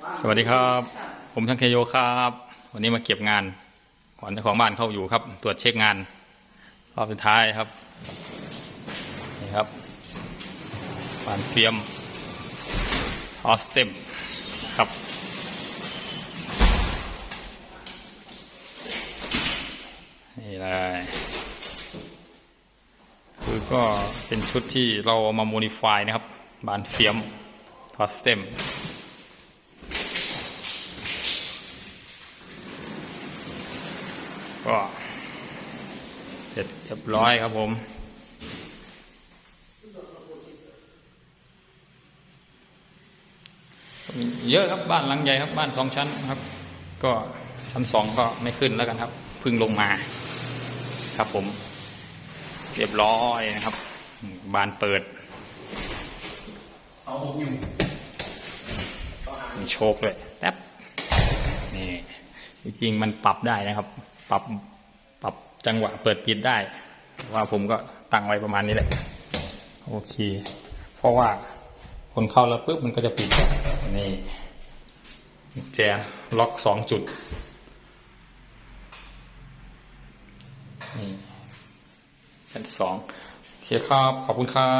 สวัสดีครับ ผมช่างเคโยครับ วันนี้มาเก็บงาน ก่อนเจ้าของบ้านเข้าอยู่ครับ ตรวจเช็คงานรอบสุดท้ายครับ นี่ครับบานเฟียมออสเต็มครับนี่เลยคือก็เป็นชุดที่เราเอามาโมดิฟายนะครับ บานเฟียมออสเต็ม ก็เสร็จเรียบร้อยครับผม เยอะครับบ้านหลังใหญ่ครับ บ้านสองชั้นครับ ก็ชั้นสองก็ไม่ขึ้นแล้วกันครับพึ่งลงมา ครับผม เรียบร้อยนะครับ บานเปิดเสาหกนิ้วมีโชคเลยแป๊บนี่จริงมันปรับได้นะครับ ปรับปรับจังหวะเปิดปิดได้ ว่าผมก็ตั้งไว้ประมาณนี้แหละ โอเค เพราะว่าคนเข้าแล้วปุ๊บมันก็จะปิดนี่แจล็อกสองจุดนี่ชั้นสองโอเคครับ ขอบคุณครับ